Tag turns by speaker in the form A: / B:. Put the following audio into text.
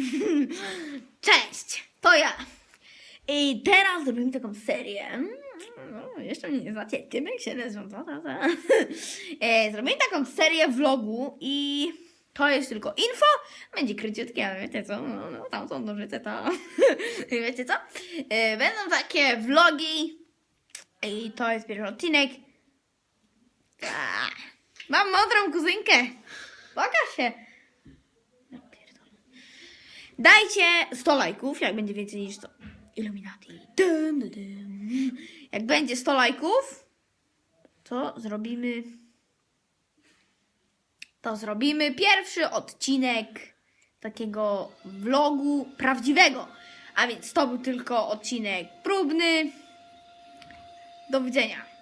A: Cześć, to ja. I teraz zrobimy taką serię. Mm, No, jeszcze mnie nie znacie, Tymek się nazywam. E, Zrobimy taką serię vlogu i to jest tylko info. Będzie króciutkie, ale wiecie co, no, no, tam są nożyce, to wiecie co. E, Będą takie vlogi i to jest pierwszy odcinek. Mam mądrą kuzynkę. Pokaż się. Dajcie 100 lajków, jak będzie więcej niż 100. Illuminati. Jak będzie 100 lajków, to zrobimy. To zrobimy pierwszy odcinek takiego vlogu prawdziwego. A więc to był tylko odcinek próbny. Do widzenia.